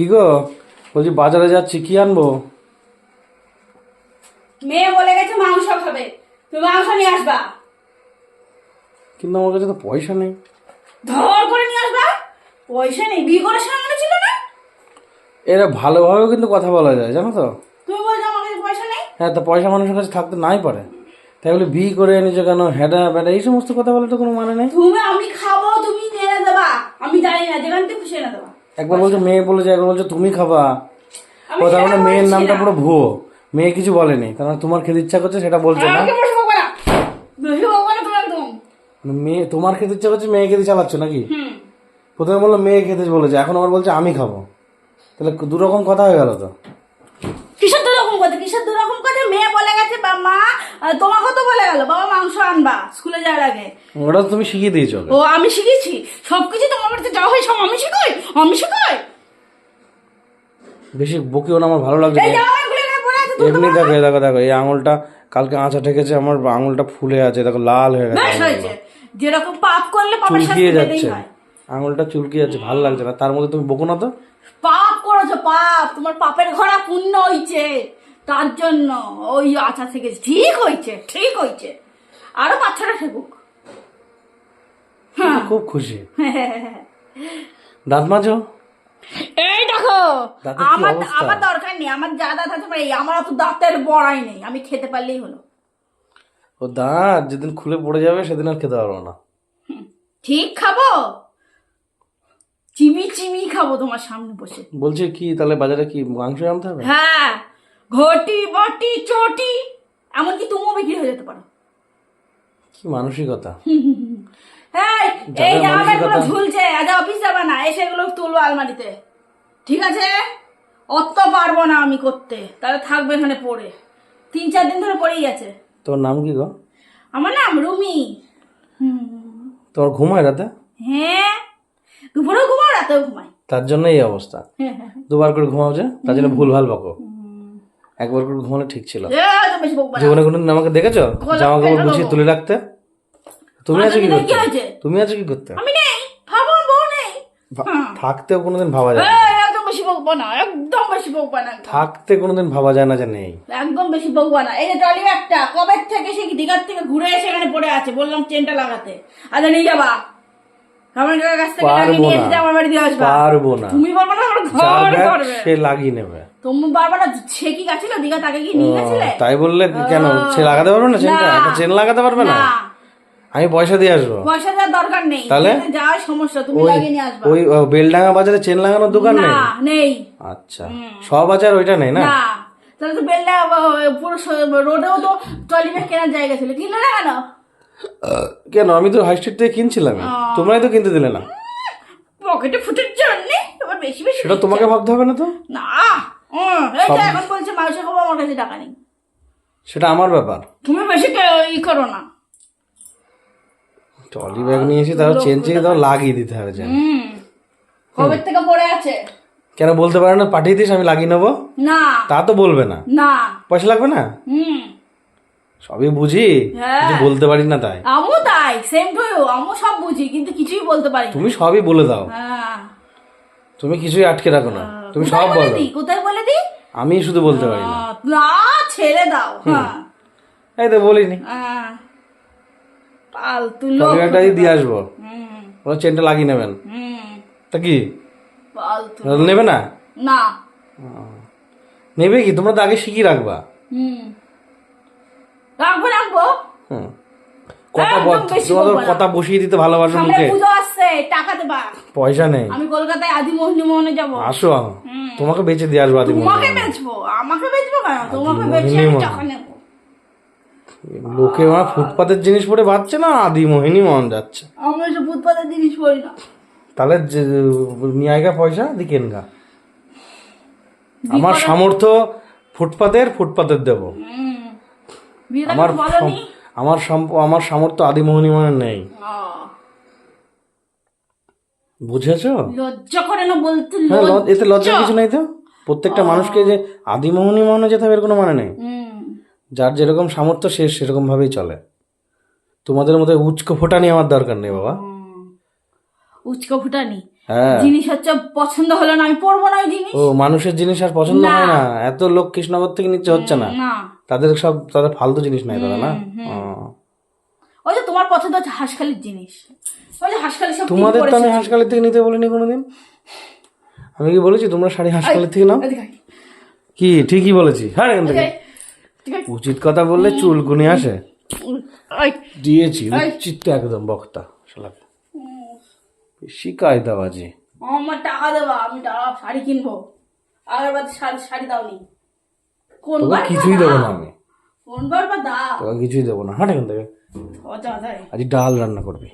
কি গো? বলছি বাজারে যাচ্ছি কি আনব? মেয়ে বলে গেছে মাংস খাবে। তুমি মাংস নিয়ে আসবা। কিন্তু আমার কাছে তো পয়সা নেই। ধর করে নিয়ে আসবা। পয়সা নেই বিয়ে করার সময় ছিল না? এরা ভালোভাবেও কিন্তু কথা বলা যায় জানো তো? তুমি বলছো আমার কাছে পয়সা নেই? হ্যাঁ তো পয়সা মানুষের কাছে থাকতে নাই পারে। তাই বলে বিয়ে করে এনেছো কেন? হ্যাডা ব্যাডা এই সমস্ত কথা বলে তো কোনো মানে নেই? তুমি আমি খাব তুমি এনে দেবা আমি জানি না যেখান থেকে খুশি এনে দেবা। একবার বলছে মেয়ে বলেছে একবার বলছো তুমি খাবা। ও তার মানে মেয়ের নামটা পুরো ভুয়ো। মেয়ে কিছু বলেনি কারণ তোমার খেতে ইচ্ছা করছে সেটা বলছে না। মানে মেয়ে তোমার খেতে ইচ্ছা করছে মেয়ে খেতে চালাচ্ছ নাকি? প্রথমে বলল মেয়ে খেতে বলেছে। এখন আবার বলছে আমি খাব। তাহলে দু রকম কথা হয়ে গেল তো। কথা কিসের দু রকম কথা? মেয়ে বলে গেছে বা মা তোমাকে তো বলে গেল বাবা মাংস আনবা স্কুলে যাওয়ার আগে। ওটা তুমি শিখিয়ে দিয়েছ ও আমি শিখেছি সবকিছু তোমার বাড়িতে যাওয়া হয় সব আমি শিখাই? আমি শিখাই? বেশি বকিও না আমার ভালো লাগছে এমনি দেখো দেখো দেখো এই আঙুলটা কালকে আঁচা ঠেকেছে আমার আঙুলটা ফুলে আছে দেখো লাল হয়ে গেছে বেশ হয়েছে। যেরকম পাপ করলে পাপের শাস্তি চুলকিয়ে যাচ্ছে। আঙুলটা চুলকিয়ে যাচ্ছে ভালো লাগছে না। তার মধ্যে তুমি বকো না তো? পাপ করেছ পাপ। তোমার পাপের ঘোড়া পূর্ণ হইছে। তার জন্য ওই আশা থেকে ঠিক হয়েছে ঠিক হয়েছে। আরও বাচ্চারা ঠেকুক হ্যাঁ। খুব খুশি। দাঁত মাজো এই দেখো আমার আমার দরকার নেই আমার যা দাঁত আছে পারে আমার অত দাঁতের বড়াই নেই আমি খেতে পারলেই হলো। ও দাঁত যেদিন খুলে পড়ে যাবে সেদিন আর খেতে পারব না। ঠিক খাব? চিমি চিমি খাব তোমার সামনে বসে। বলছি কি তাহলে বাজারে কি মাংস আনতে হবে? হ্যাঁ। ঘটি বটি চটি এমনকি তুমিও বিক্রি হয়ে যেতে পারো। কি মানসিকতা? এই জামা ঝুলছে আজ অফিস যাবে না এসে এগুলো তুলবো আলমারিতে। ঠিক আছে? অত পারব না আমি করতে। তাহলে থাকবে এখানে পড়ে। তিন চার দিন ধরে পড়েই আছে। তোর নাম কি গো? আমার নাম রুমি। তোমার ঘুমায় রাতে? হ্যাঁ। দুপুরেও ঘুমাও রাতেও ঘুমাই। তার জন্য এই অবস্থা। হ্যাঁ হ্যাঁ। দুবার করে ঘুমাও যে তার জন্য ভুল ভালো বকো। একবার করে ঘুমালে ঠিক ছিল। জীবনে কোনোদিন আমাকে দেখেছ? জামা কাপড় গুছিয়ে তুলে রাখতে? তুমি আছো কি করতে? তুমি আছো কি করতে? আমি নেই ভাবো বউ নেই। থাকতেও কোনোদিন ভাবা যায় এই, একদম বেশি বকবা না একদম বেশি বকবা না থাকতে কোনোদিন ভাবা যায় না যে নেই। একদম বেশি বকবা না। এই যে ট্রলি ব্যাগটা কবে থেকে সেই দীঘার থেকে ঘুরে এসে এখানে পড়ে আছে? বললাম চেনটা লাগাতে। আচ্ছা নিয়ে যাবা আমার কাছ থেকে লাগিয়ে পারব না। এসে আমার বাড়ি দিয়ে আসবা। পারব না। তুমি পারবে না আমার যার ঘর করবে সে লাগিয়ে নেবে। তুমি পারবে না সে কি গেছিল? দীঘা তাকে কি নিয়ে গেছিলে? তাই বললে কেন? সে লাগাতে পারবে না চেনটা? একটা চেন লাগাতে পারবে না? আমি পয়সা দিয়ে আসব। পয়সা দেওয়ার দরকার নেই। তাহলে? সমস্যা তুমি ওই লাগিয়ে নিয়ে আসবা। ওই বেলডাঙ্গা বাজারে চেন লাগানোর দোকান নেই? নেই। আচ্ছা। সব বাজার ওইটা নেই না? তাহলে তো বেলডা পুরো রোডেও তো ট্রলি ব্যাগ কেনার জায়গা ছিল। কিনলে না কেন? কেন? আমি তো হাই স্ট্রিট থেকে কিনছিলাম। তোমরাই তো কিনতে দিলে না। পকেটে ফুটের জন্য? বেশি বেশি সেটা তোমাকে ভাবতে হবে না তো? না। এখন বলছে মাংস খাব আমার কাছে টাকা নেই। সেটা আমার ব্যাপার। তুমি বেশি ই করো না। ট্রলি ব্যাগ নিয়ে এসে তাও চেন চেন তাও লাগিয়ে দিতে হবে হুম। কবে থেকে পড়ে আছে? কেন বলতে পারে না? পাঠিয়ে দিস আমি লাগিয়ে নেব। না। তা তো বলবে না। না। পয়সা লাগবে না? হুম। সবই বুঝি হ্যাঁ। বলতে পারি না তাই। আমু তাই সেম টু ইউ আমু সব বুঝি কিন্তু কিছুই বলতে পারি না। তুমি সবই বলে দাও। হ্যাঁ। তুমি কিছুই আটকে রাখো না। তুমি কোথায় সব বলে বলো। দিই? কোথায় বলে দিই? আমি শুধু বলতে পারি না। আহ, না ছেড়ে দাও হ্যাঁ। এই তো বলিনি। আহ, ফালতু লোক ব্যাগটা দিয়ে আসব। হুম। ওরা চেনটা লাগিয়ে নেবেন। হুম। তা কি? ফালতু নেবে না? না। নেবে কি? তোমরা তো আগে শিখিয়ে রাখবা। হুম। রাখব রাখব কথা তোমাদের কথা বসিয়ে দিতে ভালোবাসো মুখে। পুজো আসছে টাকা দেবা। পয়সা নেই। আমি কলকাতায় আদি মোহনী মোহনে যাব। আসো তোমাকে বেঁচে দিয়ে আসব আদি তোমাকে বেচবো? আমাকে বেচবো কেন? তোমাকে বেচে আমি টাকা নেব। লোকে আমার ফুটপাতের জিনিস পরে বাঁচছে না আদি মোহিনী মন যাচ্ছে। আমি এসব ফুটপাতের জিনিস পড়ি না। তাহলে যে নিয়ে আয়গা পয়সা দিকেন গা আমার সামর্থ্য ফুটপাতের ফুটপাতের দেবো। আমার আমার আমার সামর্থ্য আদি মোহিনী মনে নেই বুঝেছ? লজ্জা করে না বলতে হ্যাঁ এতে লজ্জা কিছু নেই তো? প্রত্যেকটা মানুষকে যে আদি মোহিনী মনে যেতে হবে এর কোনো মানে নেই। যার যেরকম সামর্থ্য সে সেরকম ভাবেই চলে। তোমাদের মতো উচ্চ ফোটা নিয়ে আমার দরকার নেই বাবা। উচকা ফুটানি? হ্যাঁ। জিনিস হচ্ছে পছন্দ হলো না আমি পরবো না ওই জিনিস? ও মানুষের জিনিস আর পছন্দ হয় না। এত লোক কৃষ্ণনগর থেকে নিচ্ছে হচ্ছে না। না। তাদের সব তাদের ফালতু জিনিস নাই তারা না? ওই যে তোমার পছন্দ হচ্ছে হাঁসখালির জিনিস। ওই যে হাঁসখালি সব তোমাদের তো আমি পরেছে। থেকে নিতে বলিনি কোনোদিন। আমি কি বলেছি তোমরা শাড়ি হাঁসকালের থেকে নাও? কি ঠিকই বলেছি। হ্যাঁ এখান থেকে। উচিত কথা বললে চুলকুনি আসে। দিয়েছি উচিত তো একদম বক্তা শালাকে। বেশি কায়দাবাজি আমার টাকা দেবা আমি টাকা শাড়ি কিনবো। আগের বার শাড়ি শাড়ি দাওনি। বার কিছুই দেবো না আমি। বার বা তোকে কিছুই দেবো না। হাট এখান থেকে। আজ ডাল রান্না করবি।